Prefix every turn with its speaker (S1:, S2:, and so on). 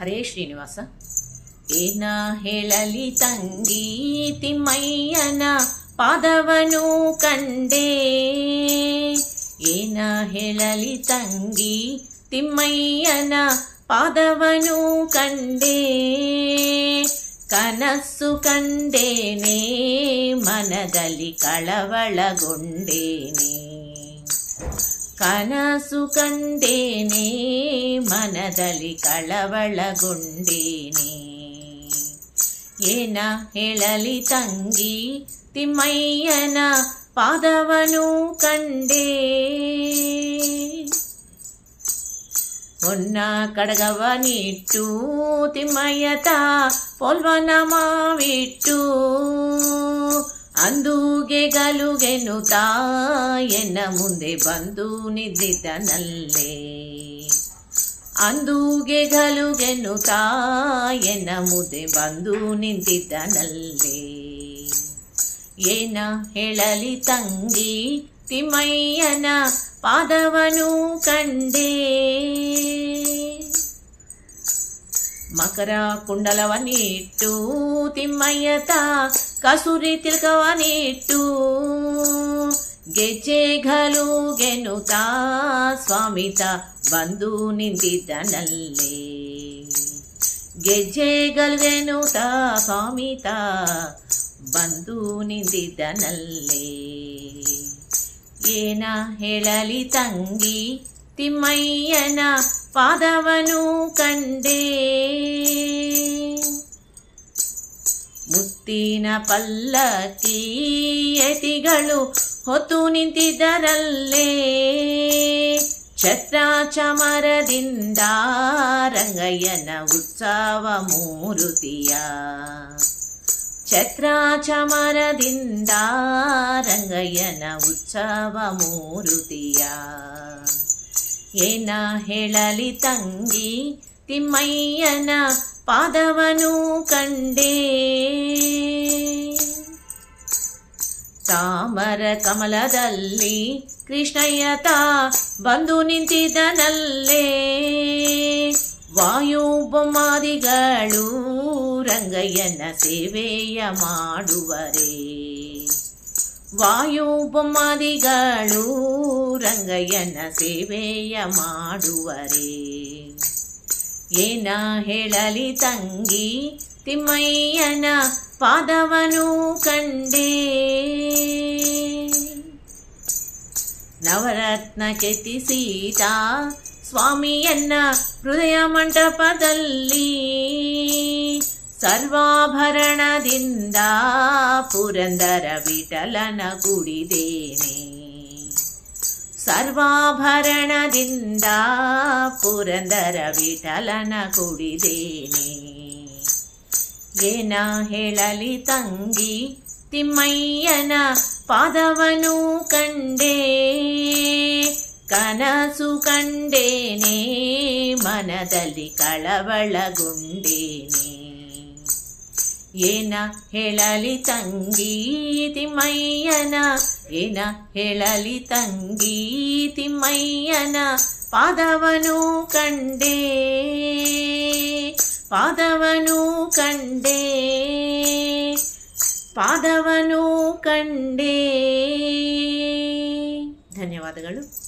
S1: ಹರೇ ಶ್ರೀನಿವಾಸ. ಏನ ಹೇಳಲಿ ತಂಗಿ ತಿಮ್ಮಯ್ಯನ ಪಾದವನು ಕಂಡೆ. ಏನ ಹೇಳಲಿ ತಂಗಿ ತಿಮ್ಮಯ್ಯನ ಪಾದವನು ಕಂಡೆ. ಕನಸು ಕಂಡೇನೆ, ಮನದಲ್ಲಿ ಕಳವಳಗೊಂಡೇನೆ. ಕನಸು ಕಂಡೇನೆ, ಮನದಲ್ಲಿ ಕಳವಳಗೊಂಡೇನೆ. ಏನ ಹೇಳಲಿ ತಂಗಿ, ತಿಮ್ಮಯ್ಯನ ಪಾದವನು ಕಂಡೇ. ಹೊನ್ನ ಕಡಗವನಿಟ್ಟು ತಿಮ್ಮಯ್ಯತ ಪೊಲ್ವನ ಮಾವಿಟ್ಟು. ಅಂದೂಗೆ ಗಲುಗೆನು ತಾಯನ್ನ ಮುಂದೆ ಬಂದು ನಿದ್ದಿದ್ದನಲ್ಲೇ ಅಂದೂಗೆ ಗಲುಗೆನು ತಾಯನ್ನ ಮುಂದೆ ಬಂದು ನಿಂತಿದ್ದನಲ್ಲೇ ಏನ ಹೇಳಲಿ ತಂಗಿ, ತಿಮ್ಮಯ್ಯನ ಪಾದವನು ಕಂಡೇ. ಮಕರ ಕುಂಡಲವನಿಟ್ಟು ತಿಮ್ಮಯ್ಯತ ಕಸೂರಿ ತಿಲ್ಕವನಿಟ್ಟು ಗೆಜ್ಜೆ ಗೆನುತಾ ಸ್ವಾಮಿತ ಬಂದು ನಿಂತಿದ್ದನಲ್ಲೇ ಗೆಜ್ಜೆ ಗಲ್ಗೆನುತಾ ಸ್ವಾಮಿತ ಬಂದು ನಿಂತಿದ್ದನಲ್ಲೇ ಏನ ಹೇಳಲಿ ತಂಗಿ ತಿಮ್ಮಯ್ಯನ ಪಾದವನು ಕಂಡೇ ಮುತ್ತಿನ ಪಲ್ಲಕ್ಕಿ ಯತಿಗಳು ಹೊತ್ತು ನಿಂತಿದ್ದರಲ್ಲೇ ಛತ್ರಾಚಮರದಿಂದ ರಂಗಯ್ಯನ ಉತ್ಸವ ಮೂರುತಿಯ ಛತ್ರಾಚಮರದಿಂದ ರಂಗಯ್ಯನ ಉತ್ಸವ ಮೂರುತಿಯ ಏನ ಹೇಳಲಿ ತಂಗಿ ತಿಮ್ಮಯ್ಯನ ಪಾದವನು ಕಂಡೇ. ತಾಮರ ಕಮಲದಲ್ಲಿ ಕೃಷ್ಣಯ್ಯತ ಬಂದು ನಿಂತಿದ್ದನಲ್ಲೇ ವಾಯು ಬೊಮ್ಮಾದಿಗಳು ರಂಗಯ್ಯನ ಸೇವೆಯ ಮಾಡುವರೇ. ವಾಯು ಬೊಮ್ಮಾದಿಗಳು ರಂಗಯ್ಯನ ಸೇವೆಯ ಮಾಡುವರೇ. ಏನ ಹೇಳಲಿ ತಂಗಿ, ತಿಮ್ಮಯ್ಯನ ಪಾದವನು ಕಂಡೆ. ನವರತ್ನ ಕೆತ್ತಿಸಿದ ಸ್ವಾಮಿಯನ್ನ ಹೃದಯ ಮಂಟಪದಲ್ಲಿ. ಸರ್ವಾಭರಣದಿಂದ ಪುರಂದರ ವಿಠಲನ ಗುಡಿದೇನೆ. ಸರ್ವಾಭರಣದಿಂದ ಪುರಂದರ ವಿಠಲನ ಕುಡಿದೇನೆ ಏನ ಹೇಳಲಿ ತಂಗಿ ತಿಮ್ಮಯ್ಯನ ಪಾದವನು ಕಂಡೇ ಕನಸು ಕಂಡೇನೆ ಮನದಲ್ಲಿ ಕಳವಳಗೊಂಡೇನೆ ಏನ ಹೇಳಲಿ ತಂಗಿ ತಿಮ್ಮಯ್ಯನ ಏನ ಹೇಳಲಿ ತಂಗಿ ತಿಮ್ಮಯ್ಯನ ಪಾದವನು ಕಂಡೇ ಪಾದವನು ಕಂಡೇ ಪಾದವನು ಕಂಡೇ. ಧನ್ಯವಾದಗಳು.